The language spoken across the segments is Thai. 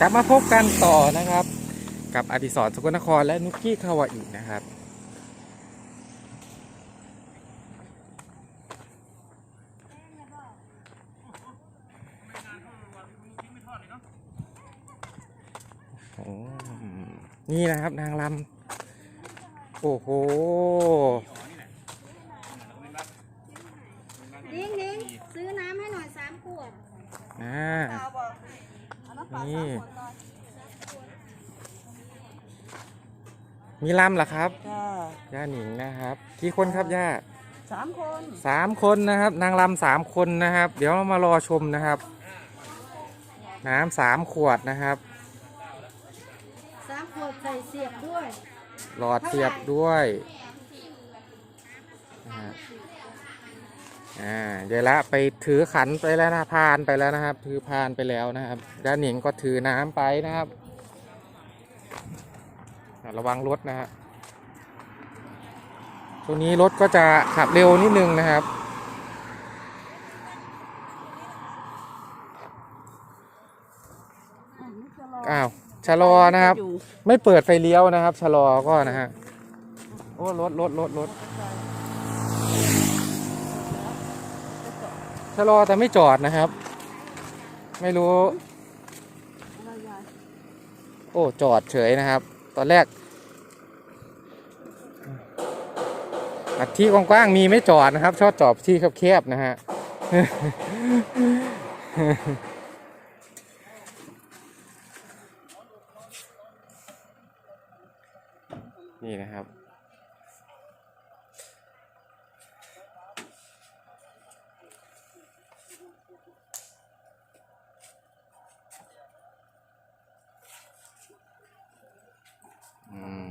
กลับมาพบกันต่อนะครับ กับอดิศรสกลนครและนุกกี้คาวาอินะครับ โอ้นี่นะครับนางลำโอ้โห นิ้งนิ้งซื้อน้ำให้หน่อยสามขวด อ่า นี่ มีลำเหรอครับ จ้าย่าหนิงนะครับ กี่คนครับย่าสามคนสามคนนะครับ นางลำสามคนนะครับ เดี๋ยวเรามารอชมนะครับ น้ำสามขวดนะครับ สามขวดใส่เสียบด้วย หลอดเสียบด้วยนะฮะ อ่ายายละไปถือขันไปแล้วนะพานไปแล้วนะครับ ถือพานไปแล้วนะครับด้านหนิงก็ถือน้ำไปนะครับอะระวังรถนะฮะช่วงนี้รถก็จะขับเร็วนิดนึงนะครับ อ้าวชะลอนะครับ ไม่เปิดไฟเลี้ยวนะครับชะลอก็นะฮะ โอ้รถรถรถรถ ชะลอแต่ไม่จอดนะครับ ไม่รู้ โอ้จอดเฉยนะครับ ตอนแรกอัดที่กว้างๆมีไม่จอดนะครับ ชอบจอดที่แคบๆนะฮะ นี่นะครับ อืม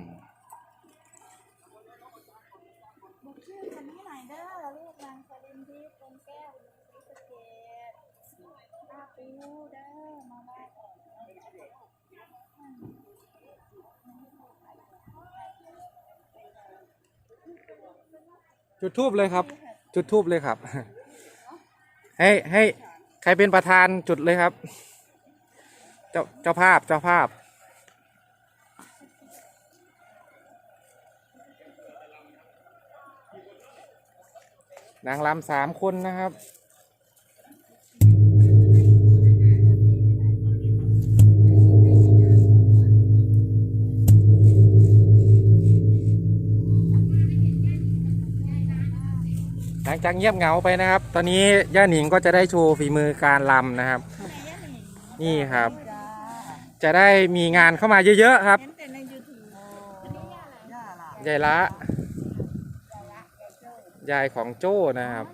บอกชื่อกัน ให้หน่อยเด้อลูกนางสลินทิพย์คนแก้วศรีสะเกดลาปิวเด้อมาบ้านจุดทูบเลยครับ จุดทูบเลยครับ ให้ให้ใครเป็นประธานจุดเลยครับ เจ้าเจ้าภาพเจ้าภาพ นางรำสามคนนะครับ หลังจากเงียบเหงาไปนะครับ ตอนนี้ย่าหนิงก็จะได้โชว์ฝีมือการลำนะครับ นี่ครับ จะได้มีงานเข้ามาเยอะๆครับเห็นแต่ในยูทูบอันนี้ย่าอะไรย่าล่ะ ยายของโจ้นะครับ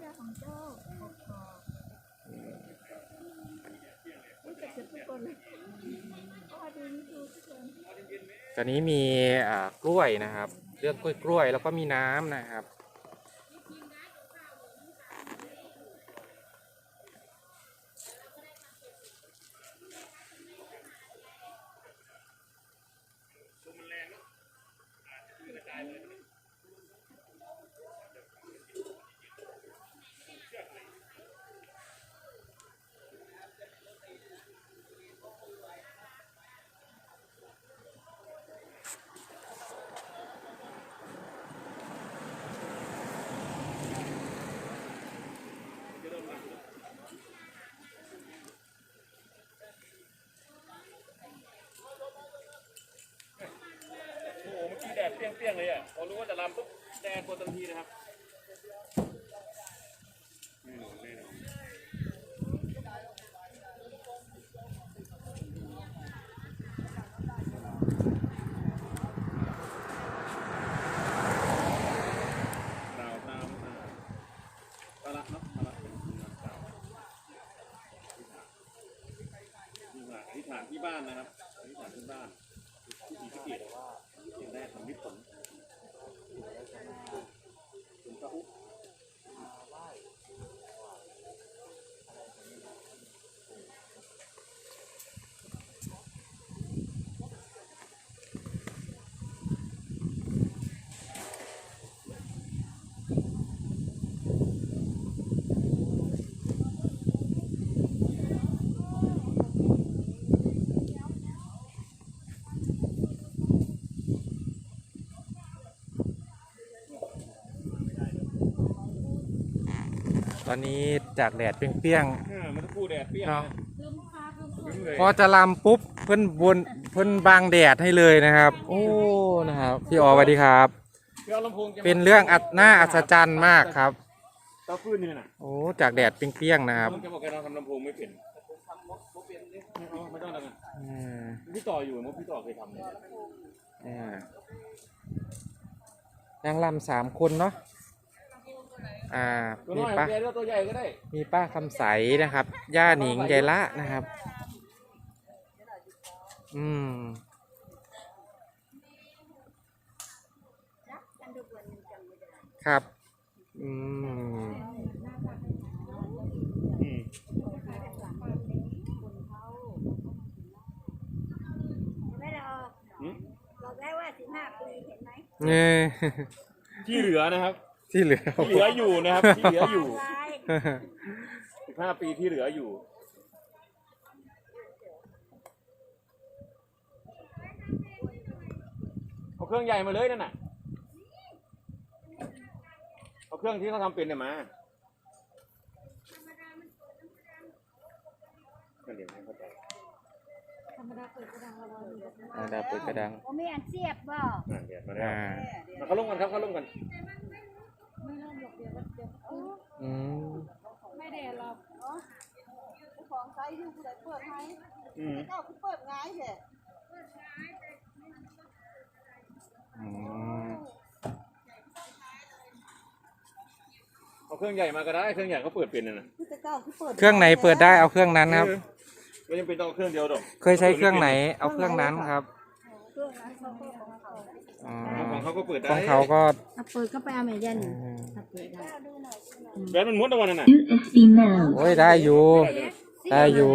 ตอนนี้มีอ่ากล้วยนะครับ เลือกกล้วยกล้วยๆแล้วก็มีน้ำนะครับ เมื่อกี้แดดเปรี้ยงๆเลยอะพอรู้ว่าจะลำปุ๊บแดงตัวทันทีนะครับแน่นอนแน่นอน ตอนนี้จากแดดเปรี้ยงเออมันต้องพูดแดดเปรี้ยงๆเนาะถึงเลยพอจะลำปุ๊บเพิ่นบนเพิ่นบางแดดให้เลยนะครับ โอ้นะครับพี่ออสวัสดีครับ คือเอาลำโพงจะมาเป็นเรื่องอัดน่าอัศจรรย์มากครับ เตาฟื้นนี่น่ะโอ้จากแดดเปรี้ยงๆนะครับมันจะบอกแกเราทำลำโพงไม่เป็นไม่เอาไม่ต้องแล้วกันอืมพี่ต่ออยู่มั้งพี่ต่อเคยทำเนี่ยอ่านางลำสามคนเนาะ อ่าตัวมีน้อยป้าแกก็ตัวใหญ่ก็ได้ มีป้าคำใสนะครับ ย่าหนิงยายละนะครับ อืมครับ อืมอืมไม่ได้ออกอืมบอกได้ว่าสิบห้าปีเห็นไหมเนี่ยที่เหลือนะครับ ที่เหลือที่เหลืออยู่นะครับที่เหลืออยู่ไว้สิบห้าปีที่เหลืออยู่ เอาเครื่องใหญ่มาเลยนั่นน่ะ เอาเครื่องที่เขาทำเป็นเนี่ยมาก็เดี๋ยวให้เข้าใจอ่าดาวเปิดกระดังโอ้ไม่อันเสียบบ่อ่าเดี๋ยวมาแล้วอ่ามาเขาลงกันครับเขาลงกัน อืมไม่ได้หรอกเนาะของใช้อยู่ผู้ใดเปิดให้อืมเจ้าคือเปิดง่ายแท้อืมเอาเครื่องใหญ่มาก็ได้ เครื่องใหญ่เขาเปิดเป็นน่ะนะคือเจ้าคือเปิดเครื่องไหนเปิดได้เอาเครื่องนั้นครับ ไม่จำเป็นต้องเอาเครื่องเดียวหรอกเคยใช้เครื่องไหนเอาเครื่องนั้นครับ เครื่องนั้นเขาเปิดของเขาอ๋อ ของเขาก็เปิดได้ของเขาก็ถ้าเปิดก็ไปเอาแม่ยันอืมถ้าเปิดได้แบตมันหมดแล้ววันนั้นน่ะ USB mode. โอ้ยได้อยู่ ได้อยู่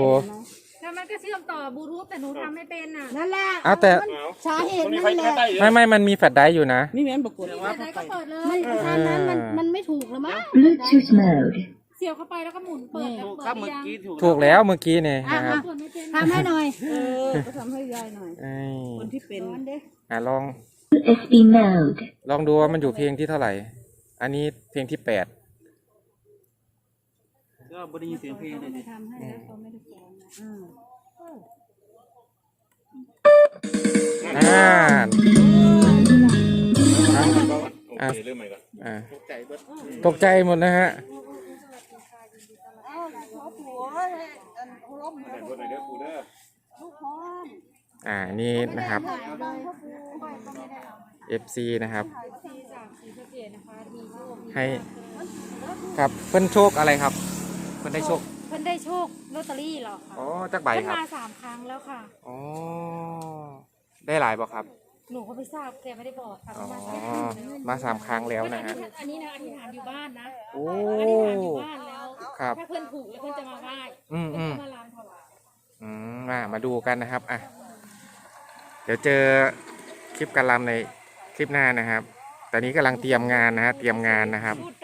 แล้วมันก็เชื่อมต่อบลูทูธแต่หนูทำไม่เป็นอะนั่นแหละอ้าวแต่เอาสาเหตุมันมีนั่ไฟนแหแค่ละใต้อยู่ไม่ไม่มันมีแฟลชไดรฟ์อยู่นะ นี่แม่นปรากฏว่าไหนก็เปิดเลยมันทางนั้นมันมันไม่ถูกหรือมั้ง Bluetooth mode. เสียบเข้าไปแล้วก็หมุนเปิดแล้วเปิดยังถูกแล้วเมื่อกี้เนี่ยนะครับเปิดไม่เป็นทำให้หน่อย เออก็ทำให้ยายหน่อยไอ้คนที่เป็นมันเด้ อะลอง USB mode. ลองดูว่ามันอยู่เพลงที่เท่าไหร่ อันนี้เพลงที่แปดก็บได้ยินเสียงเพลงเลยดิทำให้แล้วเขาไม่ได้ฟ้องนะอ่าโอเคเริ่มใหม่ก่อนอ่าตกใจเบิดตกใจหมดนะฮะเอ้าขอผัวอันร่มแต่ตัวไหนเด้อปูเด้อลูกพร้อม อ่านี่นะครับบังพ่อปูไปก็ไม่ได้เอา FC นะครับสีจากสีสะเกดนะคะมีโชคมีให้ครับเพิ่นโชคอะไรครับ เพิ่นได้โชคเพิ่นได้โชคลอตเตอรี่หรอคะอ๋อจักใบเพิ่นครับมาสามครั้งแล้วค่ะ อ๋อได้หลายบ่ครับ หนูก็ไม่ทราบแกไม่ได้บอกค่ะอ๋อว่ามาสามครั้งแล้วมาสามครั้งแล้วนะฮะ อันนี้นะอธิษฐานอยู่บ้านนะโอ้ อธิษฐานอยู่บ้านแล้วครับ ถ้าเพื่อนถูกแล้วเพื่อนจะมาไหว้อืมเพื่อือนมก็มาลามถวายอืมมามาดูกันนะครับอะ เดี๋ยวเจอคลิปการรำในคลิปหน้านะครับ ตอนนี้กำลังเตรียมงานนะฮะ เตรียมงานนะครับ พูด